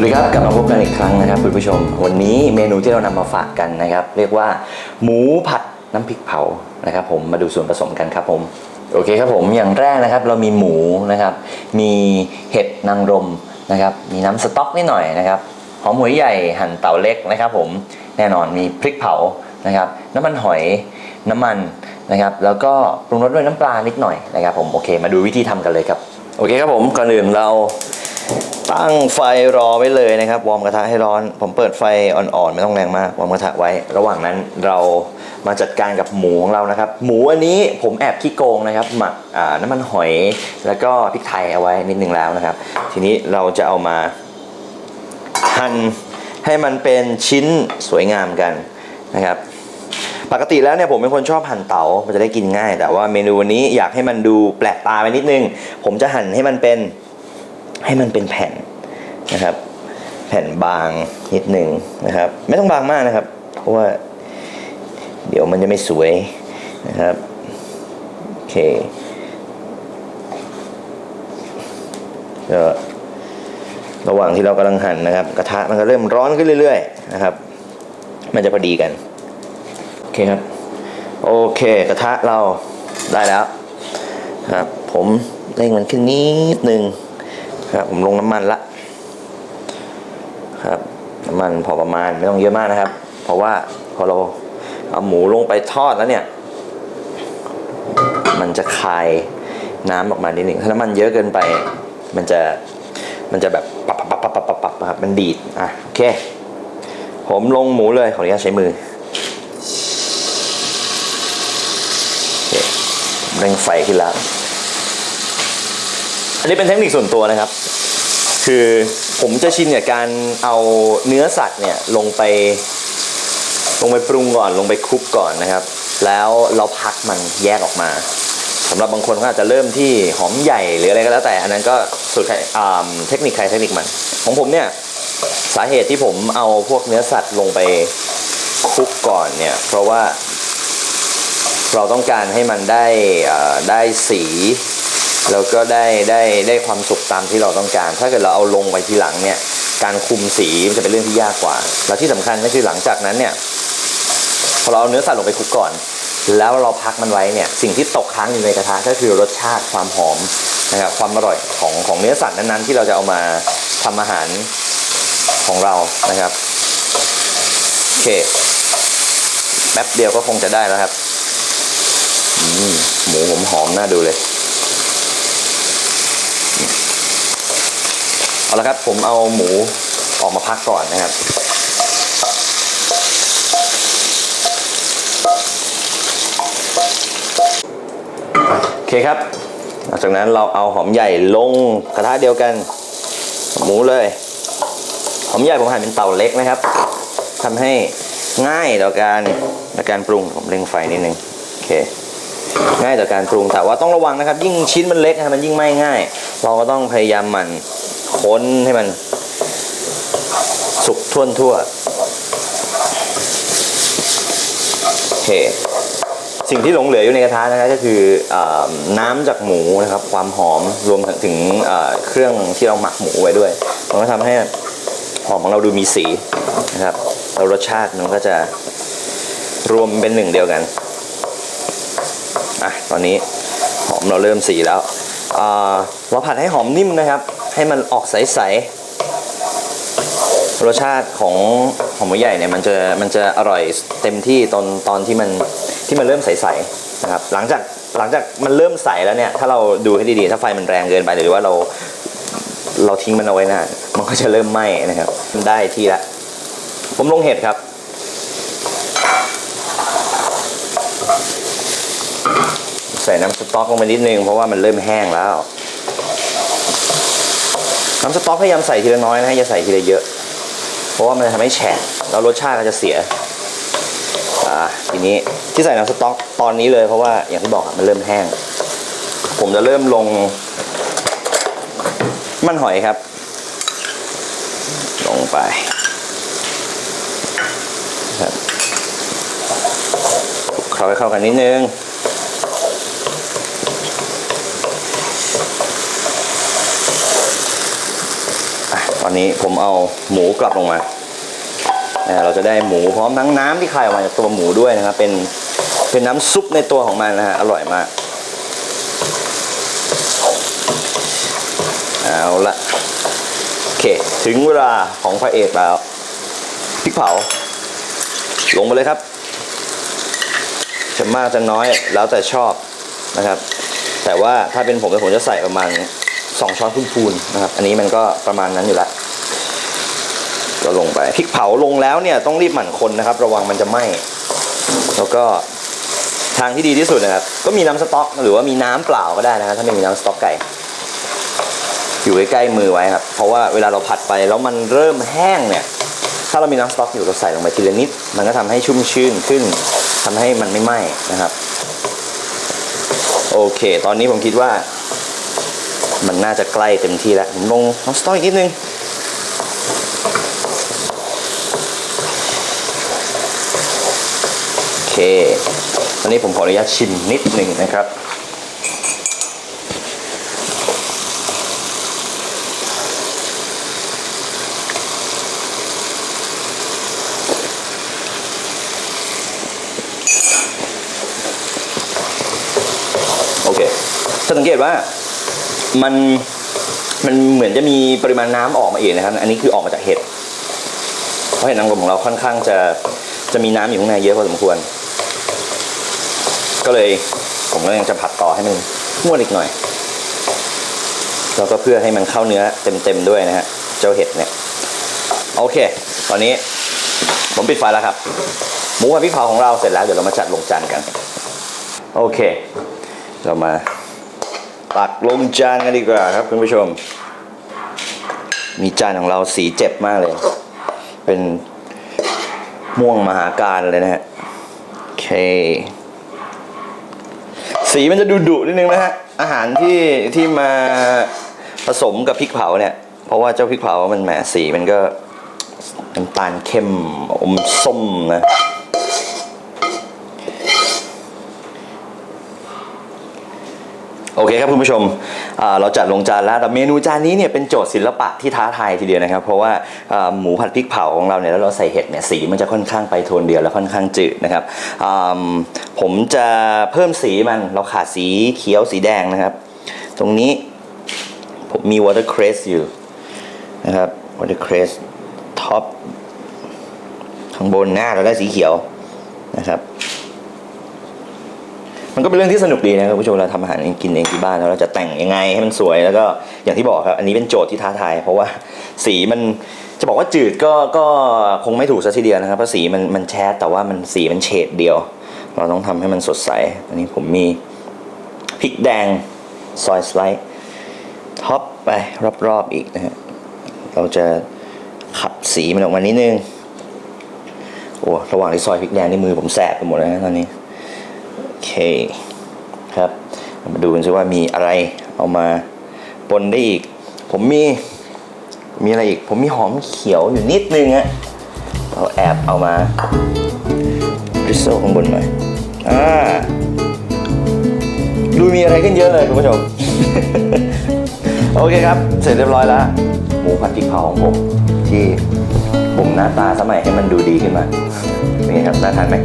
วัสดีครับกลับมาพบกันอีกครั้งนะครับคุณผู้ชม วันนี้เมนูที่เรานำมาฝากกันนะครับ เรียกว่า หมูผัดน้ำพริกเผานะครับ ผมมาดูส่วนผสมกันครับผมโอเคครับผมอย่างแรกนะครับ เรามีหมูนะครับ มีเห็ดนางรมนะครับ มีน้ำสต๊อกนิดหน่อยนะครับหอมหัวใหญ่หั่นเต๋าเล็กนะครับ ผมแน่นอนมีพริกเผานะครับ น้ำมันหอยน้ำมันนะครับ แล้วก็ปรุงรสด้วยน้ำปลานิดหน่อยนะครับ ผมโอเค มาดูวิธีทำกันเลยครับโอเคครับผมก่อนอื่นเรา ตั้งไฟรอไว้เลยนะครับ วอร์มกระทะให้ร้อน ผมเปิดไฟอ่อนๆ ไม่ต้องแรงมาก วอร์มกระทะไว้ ระหว่างนั้นเรามาจัดการกับหมูของเรานะครับ หมูอันนี้ผมแอบขี้โกงนะครับ หมักน้ำมันหอยแล้วก็พริกไทยเอาไว้นิดนึงแล้วนะครับ ทีนี้เราจะเอามาหั่นให้มันเป็นชิ้นสวยงามกันนะครับ ปกติแล้วเนี่ยผมเป็นคนชอบหั่นเตา๋ามันจะได้กินง่าย แต่ว่าเมนูวันนี้อยากให้มันดูแปลกตาไปนิดนึง ผมจะหั่นให้มันเป็น ให้มันเป็นแผ่นนะครับ แผ่นบางนิดหนึ่งนะครับ ไม่ต้องบางมากนะครับ เพราะว่าเดี๋ยวมันจะไม่สวยนะครับโอเคก็ระหว่างที่เรากำลังหั่นนะครับ กระทะมันก็เริ่มร้อนขึ้นเรื่อย ๆ นะครับ มันจะพอดีกันโอเคครับโอเคกระทะเราได้แล้วครับ ผมเร่งมันขึ้นนิดนึง ครับผมลงน้ำมันละครับน้ำมันพอประมาณไม่ต้องเยอะมากนะครับ เพราะว่าพอเราเอาหมูลงไปทอดแล้วเนี่ย มันจะคายน้ำออกมานิดหนึ่งถ้าน้ำมันเยอะเกินไป มันจะมันจะแบบปับปับปับปับปับปับครับมันดีดอะโอเค ผมลงหมูเลยขออนุญาตใช้มือโอเคเร่งไฟขึ้นแล้ว นนี้เป็นเทคนิคส่วนตัวนะครับ คือผมจะชินกับการเอาเนื้อสัตว์เนี่ยลงไป ลงไปปรุงก่อนลงไปคลุกก่อนนะครับ แล้วเราพักมันแยกออกมาสำหรับบางคนก็อาจจะเริ่มที่หอมใหญ่หรืออะไรก็แล้วแต่ อันนั้นก็สุดใครอ่าเทคนิคใครเทคนิคมัน ของผมเนี่ยสาเหตุที่ผมเอาพวกเนื้อสัตว์ลงไปคลุกก่อนเนี่ย เพราะว่าเราต้องการให้มันได้ได้สี แล้วก็ได้ได้ได้ความสุกตามที่เราต้องการ ถ้าเกิดเราเอาลงไปทีหลังเนี่ย การคุมสีมันจะเป็นเรื่องที่ยากกว่า แล้วที่สำคัญก็คือหลังจากนั้นเนี่ย พอเราเอาเนื้อสัตว์ลงไปคลุกก่อน แล้วเราพักมันไว้เนี่ย สิ่งที่ตกค้างอยู่ในกระทะก็คือรสชาติความหอมนะครับ ความอร่อยของของเนื้อสัตว์นั้นๆ ที่เราจะเอามาทำอาหารของเรานะครับ โอเค แป๊บเดียวก็คงจะได้แล้วครับอืมหมูผมหอมน่าดูเลย เอาละครับผมเอาหมูออกมาพักก่อนนะครับ โอเคครับ หลังจากนั้นเราเอาหอมใหญ่ลงกระทะเดียวกัน หมูเลย หอมใหญ่ผมหั่นเป็นเต่าเล็กนะครับทำให้ง่ายต่อการต่อการปรุงผมเร่งไฟนิดนึงโอเคง่ายต่อการปรุงแต่ว่าต้องระวังนะครับ ยิ่งชิ้นมันเล็กนะมันยิ่งไหม้ง่าย เราก็ต้องพยายามหมัน ค้นให้มันสุกทั่วทั่วโอเคสิ่งที่หลงเหลืออยู่ในกระทะนะครับก็คืออน้ำจากหมูนะครับ ความหอมรวมถึงเครื่องที่เราหมักหมูไว้ด้วย มันก็ทำให้หอมของเราดูมีสีนะครับแล้วรสชาติมันก็จะรวมเป็นหนึ่งเดียวกันอะตอนนี้หอมเราเริ่มสีแล้วเราผัดให้หอมนิ่มนะครับ ให้มันออกใสๆรสชาติของหอมหัวใหญ่เนี่ยมันจะมันจะอร่อยเต็มที่ตอนตอนที่มันที่มันเริ่มใสๆนะครับหลังจากหลังจากมันเริ่มใสแล้วเนี่ยถ้าเราดูให้ดีๆถ้าไฟมันแรงเกินไปหรือว่าเราเราทิ้งมันเอาไว้นานมันก็จะเริ่มไหม้นะครับได้ที่ละผมลงเห็ดครับ ใส่น้ำสต๊อกลงไปนิดนึงเพราะว่ามันเริ่มแห้งแล้ว น้ำสต๊อกพยายามใส่ทีละน้อยนะฮะอย่าใส่ทีละเยอะ เพราะว่ามันจะทำให้แฉะแล้วรสชาติก็จะเสียอ่าทีนี้ที่ใส่น้ำสต๊อกตอนนี้เลยเพราะว่าอย่างที่บอกอะมันเริ่มแห้ง ผมจะเริ่มลง มันหอยครับ ลงไปครับคลุกเคล้าให้เข้ากันนิดนึง ตอนนี้ผมเอาหมูกลับลงมาเราจะได้หมูพร้อมทั้งน้ำที่คายออกมาจากตัวหมูด้วยนะครับ เป็นเป็นน้ำซุปในตัวของมันนะฮะอร่อยมากเอาละโอเค ถึงเวลาของพระเอกแล้วพริกเผา ลงไปเลยครับ จะมากจะน้อยแล้วแต่ชอบนะครับ แต่ว่าถ้าเป็นผมเนี่ยผมจะใส่ประมาณนี้ 2ช้อนพูนๆนะครับ อันนี้มันก็ประมาณนั้นอยู่แล้วก็ลงไปพริกเผาลงแล้วเนี่ยต้องรีบหมั่นคนนะครับ ระวังมันจะไหม้แล้วก็ทางที่ดีที่สุดนะครับ ก็มีน้ำสต๊อก หรือว่ามีน้ำเปล่าก็ได้นะครับถ้าไม่มีน้ำสต๊อกไก่ อยู่ใกล้มือไว้ครับ เพราะว่าเวลาเราผัดไปแล้วมันเริ่มแห้งเนี่ย ถ้าเรามีน้ำสต๊อกอยู่เราใส่ลงไปทีละนิด มันก็ทำให้ชุ่มชื่นขึ้นทำให้มันไม่ไหม้นะครับ โอเค ตอนนี้ผมคิดว่า มันน่าจะใกล้เต็มที่แล้วผมลงน้ำสต๊อกอีกนิดนึงโอเคตอนนี้ผมขออนุญาตชิมนิดหนึ่งนะครับโอเคจะสังเกตว่า มันมันเหมือนจะมีปริมาณน้ำออกมาเองนะครับ อันนี้คือออกมาจากเห็ด เพราะเห็ดนางรมของเราค่อนข้างจะจะมีน้ำอยู่ข้างในเยอะพอสมควร ก็เลยผมก็ยังจะผัดต่อให้มันนวดอีกหน่อย แล้วก็เพื่อให้มันเข้าเนื้อเต็มๆด้วยนะฮะ เจ้าเห็ดเนี่ย โอเค ตอนนี้ผมปิดไฟแล้วครับ หมูผัดพริกเผาของเราเสร็จแล้ว เดี๋ยวเรามาจัดลงจานกัน โอเค เรามา ตักลงจานกันดีกว่าครับคุณผู้ชม มีจานของเราสีเจ็บมากเลย เป็นม่วงมหาการเลยนะฮะโอเค สีมันจะดูดุนิดนึงนะฮะ อาหารที่ที่มาผสมกับพริกเผาเนี่ย เพราะว่าเจ้าพริกเผามันแหมสีมันก็น้ำตาลเข้มอมส้มนะ โอเคครับคุณผู้ชมเราจัดลงจานแล้วแต่เมนูจานนี้เนี่ยเป็นโจทย์ศิลปะที่ท้าทายทีเดียวนะครับ เพราะว่าหมูผัดพริกเผาของเราเนี่ยแล้วเราใส่เห็ดเนี่ยสีมันจะค่อนข้างไปโทนเดียวและค่อนข้างจืดนะครับผมจะเพิ่มสีมันเราขาดสีเขียวสีแดงนะครับ ตรงนี้ผมมี watercress อยู่นะครับ watercress ท็อปข้างบนหน้าเราได้สีเขียวนะครับ มันก็เป็นเรื่องที่สนุกดีนะครับคุณผู้ชมเราทำอาหารเองกินเองที่บ้านแล้วเราจะแต่งยังไงให้มันสวยแล้วก็อย่างที่บอกครับ อันนี้เป็นโจทย์ที่ท้าทาย เพราะว่าสีมันจะบอกว่าจืดก็ก็คงไม่ถูกซะทีเดียวนะครับเพราะสีมันมันแชดแต่ว่ามันสีมันเฉดเดียว เราต้องทำให้มันสดใส อันนี้ผมมีพริกแดงซอยสไลด์ท็อปไปรอบๆอีกนะฮะเราจะขับสีมันออกมานิดนึงโอ้ระหว่างที่ซอยพริกแดงนี่มือผมแสบไปหมดแล้วนะตอนนี้ คครับมาดูกันซิว่ามีอะไรเอามาปนได้อีก ผมมีมีอะไรอีก ผมมีหอมเขียวอยู่นิดนึงอะเราแอบเอามาดริโซข้างบนหน่อยอ่าดูมีอะไรขึ้นเยอะเลยคุณผู้ชม โอเคครับ เสร็จเรียบร้อยแล้ว หมูผัดพริกเผาของผม ที่ผมหน้าตาสมัยให้มันดูดีขึ้นมานไงครับ น่าทานไหม